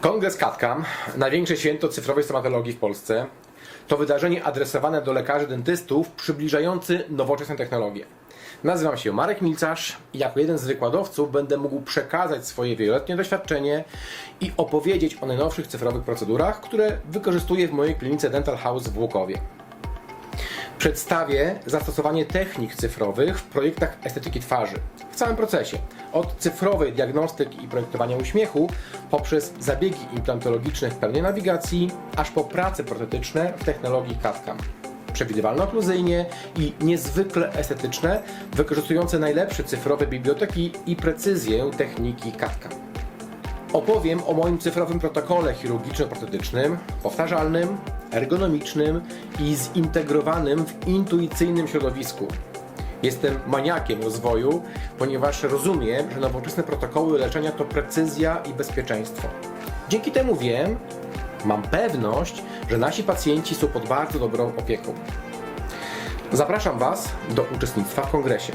Kongres CAD-CAM, największe święto cyfrowej stomatologii w Polsce, to wydarzenie adresowane do lekarzy dentystów przybliżający nowoczesne technologie. Nazywam się Marek Milcarz i jako jeden z wykładowców będę mógł przekazać swoje wieloletnie doświadczenie i opowiedzieć o najnowszych cyfrowych procedurach, które wykorzystuję w mojej klinice Dental House w Łukowie. Przedstawię zastosowanie technik cyfrowych w projektach estetyki twarzy w całym procesie. Od cyfrowej diagnostyki i projektowania uśmiechu, poprzez zabiegi implantologiczne w pełnej nawigacji, aż po prace protetyczne w technologii CAD-CAM. Przewidywalno-okluzyjnie i niezwykle estetyczne, wykorzystujące najlepsze cyfrowe biblioteki i precyzję techniki CAD-CAM. Opowiem o moim cyfrowym protokole chirurgiczno-protetycznym, powtarzalnym, ergonomicznym i zintegrowanym w intuicyjnym środowisku. Jestem maniakiem rozwoju, ponieważ rozumiem, że nowoczesne protokoły leczenia to precyzja i bezpieczeństwo. Dzięki temu wiem, mam pewność, że nasi pacjenci są pod bardzo dobrą opieką. Zapraszam Was do uczestnictwa w kongresie.